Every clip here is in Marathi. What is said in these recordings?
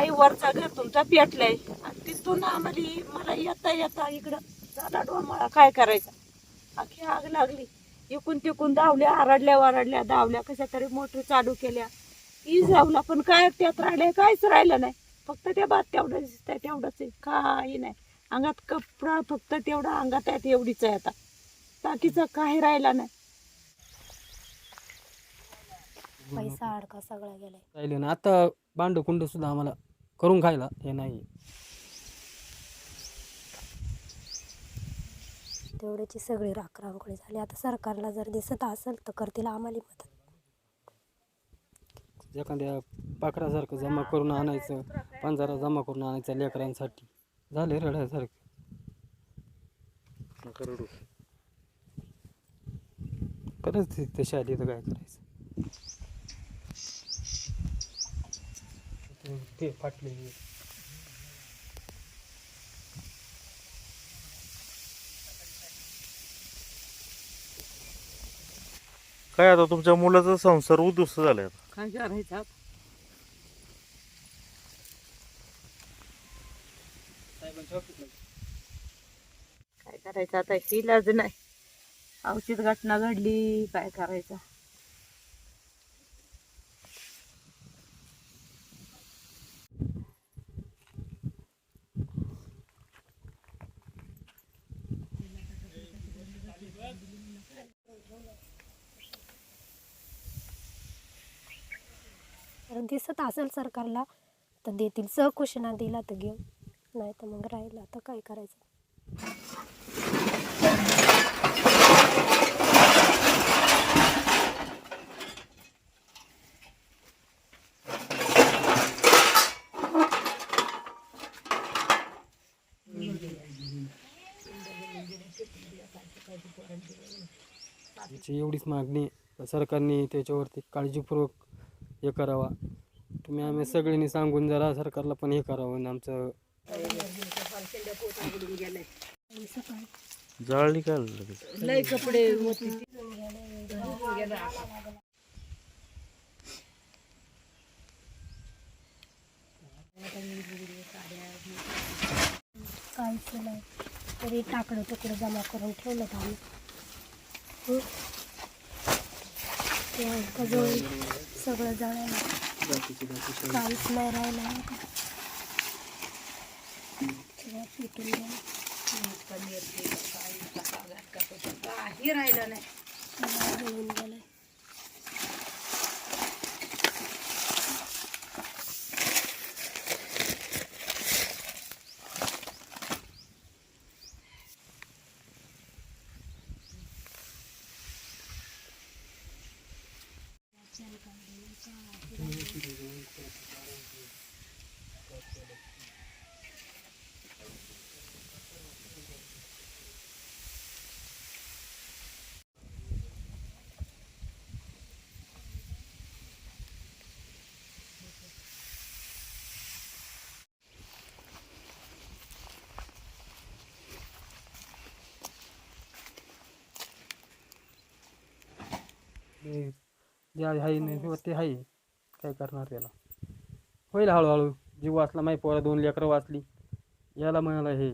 आई वरचा घर तुमचा पेटलाय. आणि तिथून आम्हाला मला येता येता इकडं झाला डोमाळा काय करायचा? अख्खी आग लागली. इकून तिकून धावल्या आरडल्या वरडल्या धावल्या कशा तरी मोटर चालू केल्या. ई जावला पण काय त्यात राहिले काहीच राहिलं नाही. फक्त त्या बात तेवढं दिसतंय तेवढंच आहे. काही नाही. अंगात कपडा फक्त तेवढा अंगात आहे ते एवढीच आहे आता. बाकीचा काही राहिला नाही. पैसा अडका सगळा गेलाय. राहिले ना. आता भांड कुंड सुद्धा आम्हाला करून खायला हे नाही. तेवढ्याची सगळी राखरांगोळी झाली. आता सरकारला जर दिसत असेल तर करतील आम्हाला मदत. एखाद्या पाखरासारखं जमा करून आणायचं पंजारा जमा करून आणायचा लेकरांसाठी. झाले रडायसारखं. परिस्थिती तशी आली तर काय करायचं? ते- ते फाटले काय आता तुमच्या मुलाचा संसार उद्ध्वस्त झालाय आता. काय करायचं आता? काय करायचं आता? इलाज नाही. औषध घटना घडली. काय करायचं? दिसत असेल सरकारला तर देतील. सहकुशना दिला तर घेऊ. नाही तर मग राहिला. तर काय करायचं? याची एवढीच मागणी सरकारने त्याच्यावरती काळजीपूर्वक हे करावा. तुम्ही आम्ही सगळ्यांनी सांगून जरा सरकारला पण हे करावं आणि आमचं जळली काय लगेच लय कपडे काहीच नाही तरी टाकडं तुकडं जमा करून ठेवलं आम्ही. सगळं जळायला. काहीच नाही राहिलं नाही ते जे आहे नाही ते आहे काय करणार त्याला? होईल हळूहळू. जीव वाचला माही पोरा दोन लेकरं वाचली. याला म्हणाला हे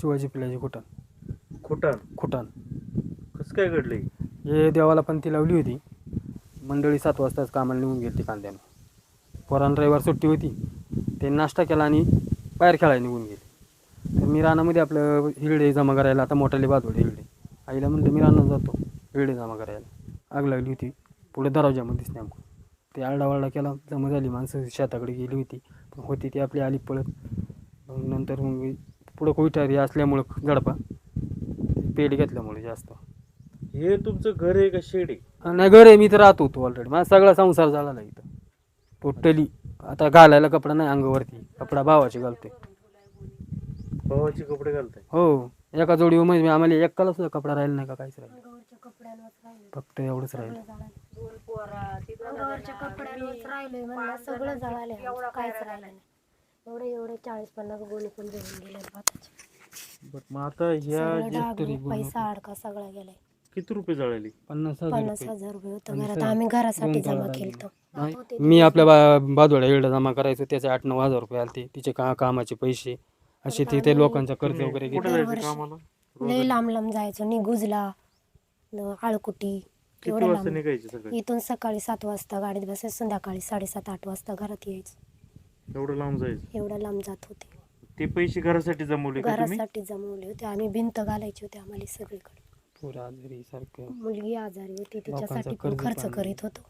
शिवाजी पिलाची खुटान. खोटा खुटान. कसं काय घडलंय? हे देवाला पण ती लावली होती. मंडळी सात वाजताच कामाला निघून गेली कांद्यानं. पोरान रविवार सुट्टी होती. ते नाश्ता केला आणि बाहेर खेळायला निघून गेले. तर मी रानामध्ये आपलं हिरडे जमा करायला आता मोठाले बाजवडे हिरडे. आईला म्हणलं मी रानात जातो. हिरडे जमा करायला. आग लागली होती. पुढे दरवाजामध्येच नेमकं ते आरडावारडा केला. जमा झाली माणसं शेताकडे गेली होती. पण होती ती आपली आली पळत. मग नंतर मग पुढं कोयटारी असल्यामुळं झडपा पेढी घेतल्यामुळे जास्त. हे तुमचं घर आहे का शेड आहे? नाही घर आहे. मी तर राहत होतो ऑलरेडी माझा सगळा संसार झाला इथं. टोटली आता घालायला कपडा नाही अंगावरती. कपडा भावाचे घालतोय भावाचे कपडे घालताय? हो. एका जोडी म्हणजे आम्हाला एकाला सुद्धा कपडा राहिला नाही का काहीच राहिलं फक्त एवढंच राहिलं. सगळं दोन पोरा मी, राहिलोय म्हणलं काहीच राहिलं नाही. एवढे एवढे चाळीस पन्नास गोणी पण जळून गेले भाताचे. बरं मग आता ह्या सगळं जे पैसा अडका सगळा गेलाय. किती रुपये जळाले? पन्नास हजार पन्नास रुपये हजार रुपये होतं घरात. आम्ही घरासाठी जमा केलं नाही, मी आपल्या बा बाजूला एवढं जमा करायचो त्याचे आठ नऊ हजार रुपये आलते. तिचे का कामाचे पैसे असे ते ते लोकांचा कर्ज वगैरे कुठे घेतले. जायचं दरवर्षी. कामाला? लय लांब लांब जायचो. निगुजला न आळकुटी. किती एवढं वाजता लांब. निघायचे सगळे इथून सकाळी सात वाजता गाडीत बसायचं संध्याकाळी साडेसात आठ वाजता घरात यायचं. एवढं लांब जायचं? एवढं लांब जात होते. ते पैसे घरासाठी जमवले का तुम्ही? घरासाठी जमवले होते. आम्ही भिंत घालायची होती आम्हाला सगळीकडे. पुरा आजारी सारखं. मुलगी आजारी होती तिच्यासाठी कर्ज पण खर्च. करीत होतो.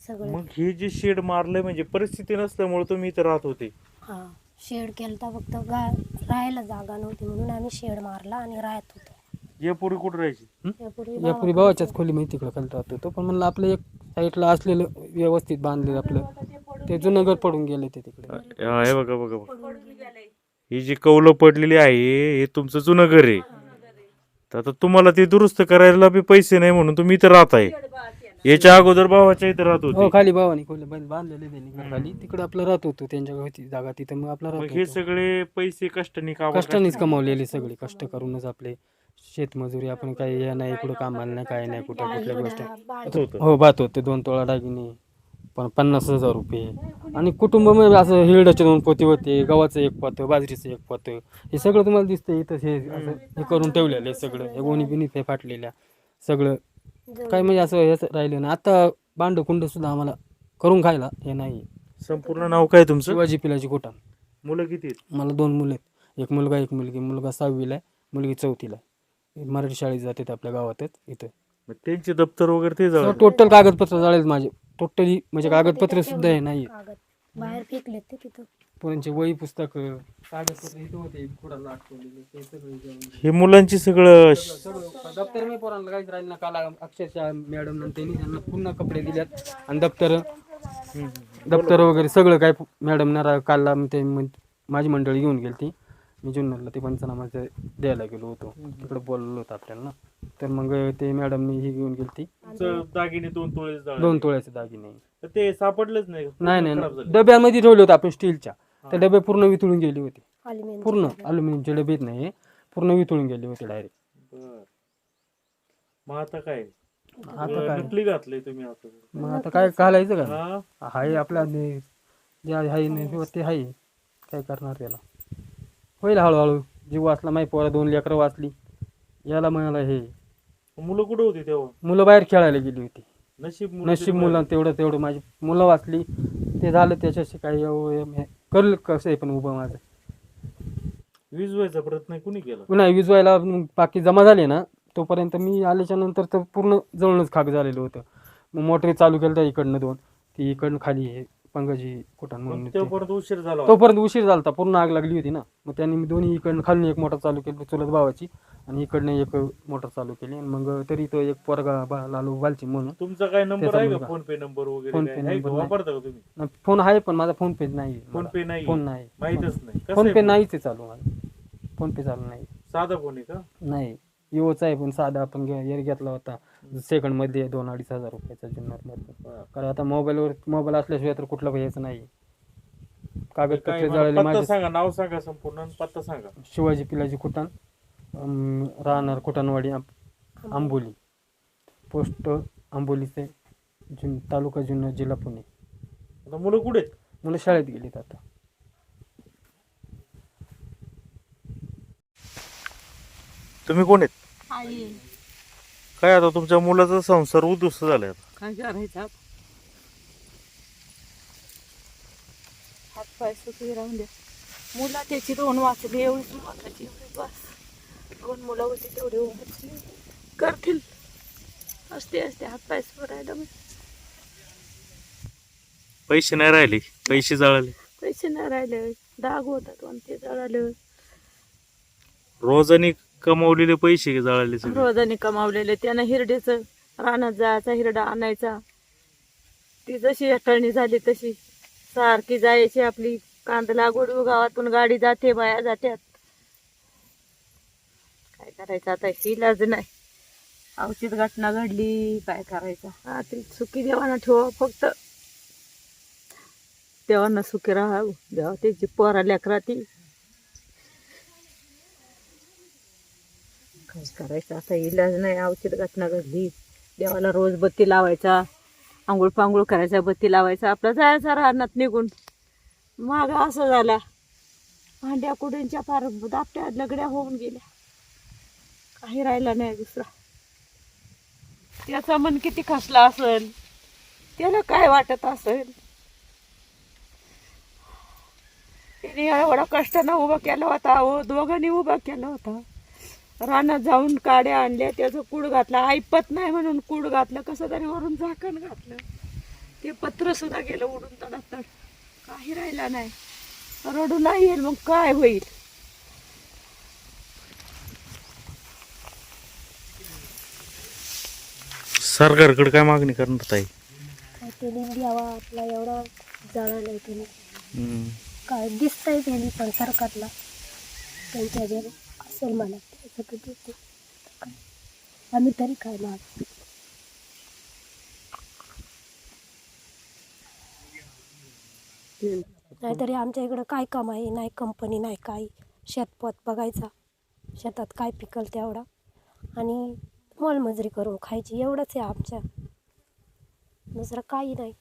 सगळं. मग हे जे शेड मारलंय म्हणजे परिस्थिती नसल्यामुळे तुम्ही इथं राहत होते. हा शेड केलता फक्त गा राहायला जागा नव्हती म्हणून आम्ही शेड मारला आणि राहत होतो. यापूर्वी कुठे राहायचे? यापूर्वी यापूर्वी गावाकडे भावाच्याच खोली माहिती तिकडं खाली राहत. होतो पण म्हणलं आपलं एक साईडला असलेलं व्यवस्थित बांधलेलं आपलं. ते जुनं घर पडून गेले ते तिकडे. हा, हे बघा बघा बघा. ही जी कौलं पडलेली आहे हे तुमचं जुनं घर आहे. तर आता तुम्हाला ते दुरुस्त करायला बी पैसे नाही म्हणून तुम्ही इथं राहत आहे याच्या अगोदर भावाच्या इथं राहत हो होते खाली भावानी खोली बांध- बांधलेले त्यांनी घर खाली. तिकडे आपलं राहत होतो त्यांच्या होती जागा तिथं. मग आपलं मग राहत हे होतो. सगळे पैसे कष्टाने का कष्टानेच कमावलेले सगळे. कष्ट करूनच आपले शेतमजुरी आपण काही या नाही इकडं कामाला नाही काय नाही कुठं कुठल्या गोष्ट. होतं. हो बात होते दोन तोळा दागिने. पण पन्नास हजार रुपये. आणि कुटुंब म्हणजे असं हिरड्याचे दोन पोते होते गव्हाचं एक पोतं बाजरीचं एक पोतं. हे सगळं तुम्हाला दिसतंय इथं हे असं हे करून ठेवलेलं आहे सगळं. हे गोणी बिनी हे फाटलेल्या सगळं. काय म्हणजे असं हेच राहिलं ना आता बांड कुंड सुद्धा आम्हाला करून खायला हे नाही. संपूर्ण नाव काय तुमचं? शिवाजी पिलाची कोटा मुलं किती आहेत? मला दोन मुलं आहेत. एक मुलगा एक मुलगी. मुलगा सहावीला आहे मुलगी चौथीला आहे. मराठी शाळेत जाते आपल्या गावातच इथं. मग त्यांचे दप्तर वगैरे ते जाऊ टोटल कागदपत्र झालेत माझे. टोटली म्हणजे कागदपत्र सुद्धा हे नाही कागद. बाहेर फेकलेत ते तिथं. पोरांची वही पुस्तक कागदपत्र इथं होते कुडाला ते सगळे हे मुलांची सगळं श- सगळं दप्तर मी पोरांना काहीच राहिलं ना काल अक्षरशः मॅडम त्यांनी त्यांना पुन्हा कपडे दिल्यात आणि दप्तर दप्तर वगैरे सगळं काय मॅडम ना कालला मग ते म्हण- माझी मंडळी घेऊन गेली ती मी जुन्नरला ते पंचनामाचं द्यायला गेलो होतो. तिकडे बोललो होतं आपल्याला ना. तर मग ते मॅडमनी ही घेऊन गेली ती तुमचं दागिने दोन तोळे जाळले. दोन तोळ्याचे दागिने. तर ते सापडलेच नाही. नाही खराब नाही झाले. डब्यामध्ये ठेवले होते आपण स्टीलच्या. त्या डबे पूर्ण वितळून गेली होती. अल्युमिनियम पूर्ण अल्युमिनियमचे डबेत नाही पूर्ण वितळून गेले होते डायरेक्ट बरं. मग आता काय? आता काय नकली घातलंय तुम्ही आता. मग आता काय घालायचं का? हा? हाय आपल्या जे जे आहे ना ते आहे काय करणार त्याला? होईल हळूहळू. जीव वाचला माही पोरा दोन लेकरं वाचली. याला म्हणाला हे मुलं कुठे होती तेव्हा? मुलं बाहेर खेळायला गेली होती. नशीब मुलं नशीब मुलं तेवढं तेवढं माझी मुलं वाचली. ते झालं त्याच्याशी काही एवढं हे- करल कसं आहे पण उभं माझं. वीज व्हायचा प्रयत्न कुणी केला? पुन्हा विजवायला मग बाकी जमा झाले ना तोपर्यंत मी आल्याच्यानंतर तर पूर्ण जळूनच खाक झालेलं होतं. मग मोटर चालू केलं त्या इकडनं दोन. ती इकडनं खाली आहे पंकजी कुठान म्हणून ते. उशीर झाला होता. तोपर्यंत उशीर झाला होता. पूर्ण आग लागली होती ना. मग त्यांनी मी दोन्ही इकडनं खालून एक मोटर चालू केली चुलत भावाची. आणि इकडनं एक मोटर चालू केली आणि मग तरी तो एक पोरगा बा- लालू बालची म्हणून तुमचा काय नंबर त्याचा आहे का? मुलगा. फोन पे नंबर वगैरे फोन काय? पे आहे का? नंबर नाही. वापरता का तुम्ही? फोन आहे पण माझा फोन पे नाही फोन पे नाही फोन नाही. माहितच नाही. कसं फोन आहे पे? नाहीच आहे चालू माझा. फोन पे चालू नाही. साधा फोन आहे का? नाही. विवोचा आहे पण साधा आपण घे- एअर घेतला होता. सेकंडमध्ये दोन अडीच हजार रुपयाचा जुन्नरमध्ये. बरं. कारण आता मोबाईलवर मोबाईल असल्याशिवाय तर कुठलं घ्यायचं नाही. काय कागदपत्रे मला जळाले पत्ता माझे सांगा नाव सांगा संपूर्ण आणि पत्ता सांगा. शिवाजी पिलाजी कुटाण राहणार कुटाणवाडी आं- आंबोली. पोस्ट आंबोलीचे जुन तालुका जुन्नर जिल्हा पुणे. आता मुलं कुठे आहेत? मुलं शाळेत गेलीत आता. तुम्ही कोण आहेत? आई. काय आता तुमच्या मुलाचा संसार उद्ध्वस्त झालाय आता. काय करायचं? हात पाय सुखी राहून द्या. मुला त्याची दोन वाचली एवढीच एवढी बस. दोन मुलं होती तेवढी करतील. असते असते हात पाय राहिलं पैसे नाही राहिले पैसे जळाले. पैसे नाही राहिले डाग होतात आणि ते जळालं. रोजानी कमवलेले पैसे जळाले रोजाने कमावलेले त्यानं हिरड्याचं रानात जायचा हिरडा आणायचा. ती जशी अटळणी झाली तशी. सारखी जायची आपली. कांदा लागवड गावातून गाडी जाते बाया जात्यात. काय करायचं? आता इलाज नाही. अवचित घटना घडली काय करायचं? हा ते सुखी देवानं ठेवा फक्त. देवानं सुखी राहावं. देवा त्याची पोरा लेकरा ती काय करायचं? आता इलाज नाही अवचित घटना घडली. देवाला रोज बत्ती लावायचा. आंघोळ पांघोळ करायचा बत्ती लावायचा. आपला जायचा राहण्यात निघून. माग असं झाला. भांड्या कुड्यांच्या फार दापट्या लगड्या होऊन गेल्या. काही राहिला नाही दुसरा. त्याचा मन किती खसला असेल त्याला काय वाटत असेल? तिने एवढा कष्टानं उभा केला होता अहो दोघांनी उभा केला होता. रानात जाऊन काड्या आणल्या त्याचं कूड घातला ऐपत नाही म्हणून कूड घातलं कसं तरी वरून झाकण घातलं. ते पत्र सुद्धा गेलं उडून तडातड. काही राहिला नाही. रडू नाही येईल मग काय होईल? सरकारकडे काय मागणी करणार ताई? काय त्यांनी द्यावा आपला एवढा जाळा नाही त्यांनी. हम्म. काय दिसतंय त्यांनी पण सरकारला. त्यांच्या जे असेल मला देते. काय आम्ही तरी काय माग? नाहीतरी आमच्या इकडं काय कमाई नाही कंपनी नाही काही शेतपत बघायचा. शेतात काय पिकल तेवढा. आणि मोलमजुरी करून खायची एवढंच आहे आमच्या. दुसरं काही नाही.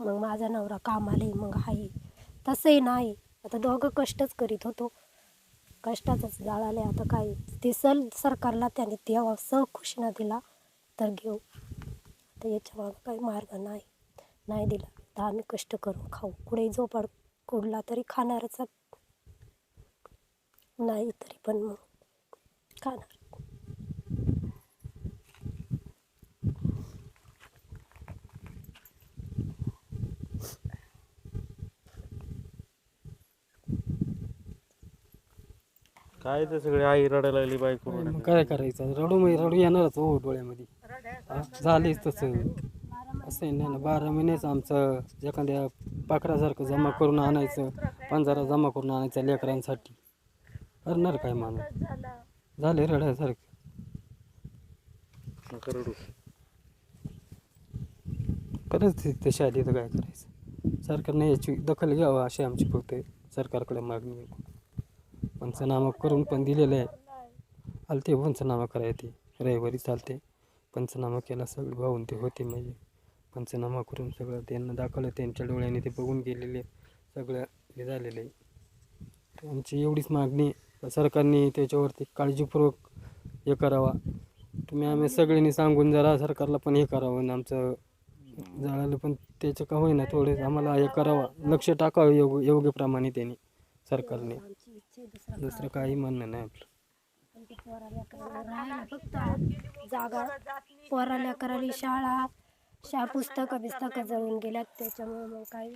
मग माझा नवरा कामाला मग आहे. तसंही नाही. आता दोघं कष्टच करीत होतो. कष्टाचाच जाळाले आता काय ते सल सरकारला त्याने तेव्हा सहखुशीना दिला तर घेऊ. आता याच्या मागं काही मार्ग नाही. नाही दिला. तर आम्ही कष्ट करून खाऊ. कुठे झोपाड कुडला तरी खाणारच नाही तरी पण मग. खाणार काय ते सगळे आई रडायला लागली बायको मग काय करायचं? रडू मग रडू येणारच हो डोळ्यामध्ये. हा, झालीच तसं. असं आहे ना बारा महिनेच आमचं एखाद्या पाखरासारखं जमा करून आणायचं पंजारा जमा करून आणायचं लेकरांसाठी. करणार काय माणूस? झाले रडायसारखं. नका रडू. परिस्थिती तशी आली तर काय करायचं? सरकारने याची दखल घ्यावं अशी आमची फक्त सरकारकडे मागणी आहे. पंचनामा करून पण दिलेलं आहे आलते पंचनामा करायचे रविवारी चालते. पंचनामा केला सगळं भाऊन ते होते म्हणजे पंचनामा करून सगळं त्यांना दाखवलं. त्यांच्या डोळ्याने ते बघून गेलेले. सगळं हे झालेलं आहे. तर आमची एवढीच मागणी आहे. सरकारने त्याच्यावरती काळजीपूर्वक हे करावा. तुम्ही आम्ही सगळ्यांनी सांगून जरा सरकारला पण हे करावं आणि आमचं जळालं पण त्याचं का होईना थोडे आम्हाला हे करावं. लक्ष टाकावं योग योग्य प्रमाणे त्यांनी सरकारने. दुसरं काही म्हणणं नाही आपलं. राहायला फक्त जागा पोराला करायला शाळा शा पुस्तकं बिस्तकं जळून गेल्यात त्याच्यामुळे मग काही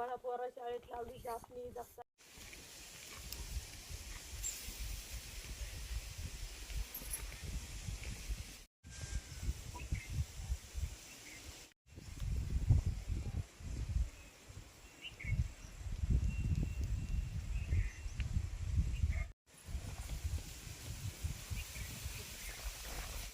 बळा बळा शाळेत लावली शासनी